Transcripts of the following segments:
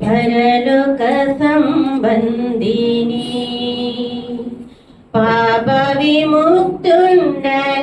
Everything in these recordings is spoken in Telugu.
పరలోక సంబంధిని పాప విముక్తుండై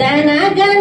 ದನಗಳ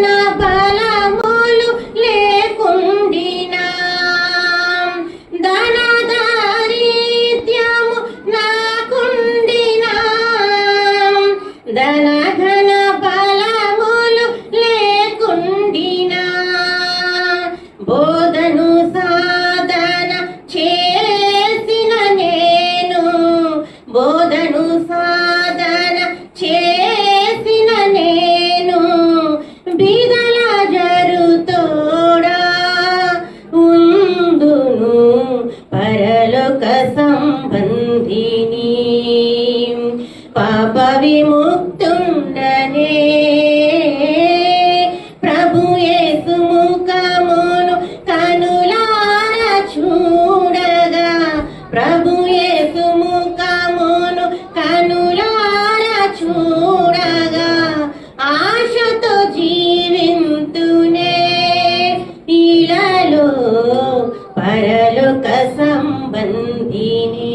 పరలోక సంబంధిని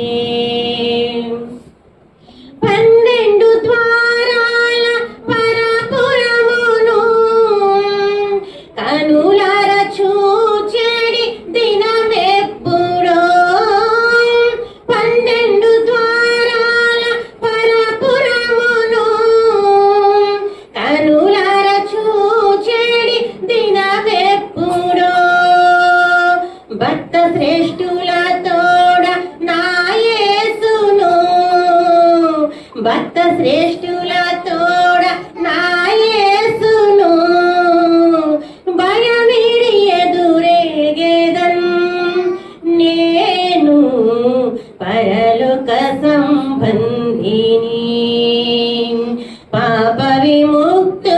భక్త శ్రేష్ఠుల తోడ నాయసును భయమిడి ఎదురేగేదన్ నేను పరలోక సంబంధిని. పాప విముక్తు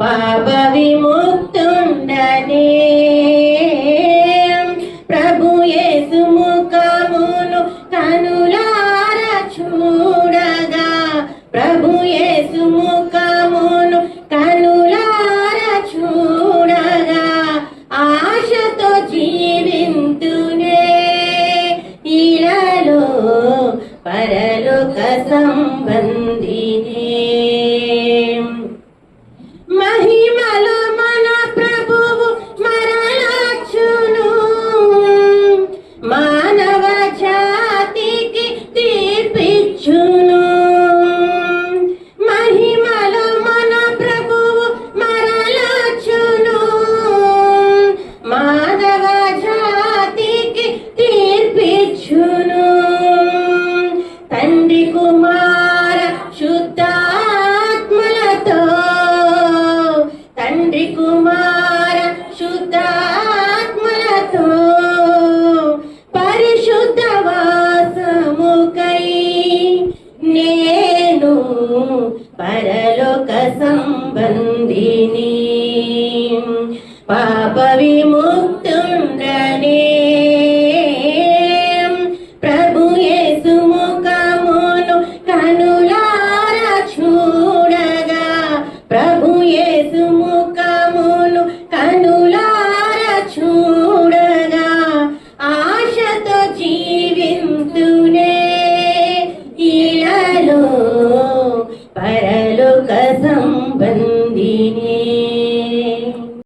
పాప విముక్తుండనే ప్రభు యేసు ముఖమును కనులార చూడగా ప్రభు యేసు ముఖమును కనులార చూడగా ఆశతో జీవింతునే ఇలాలో పరలోక సంబంధ పాప విముక్త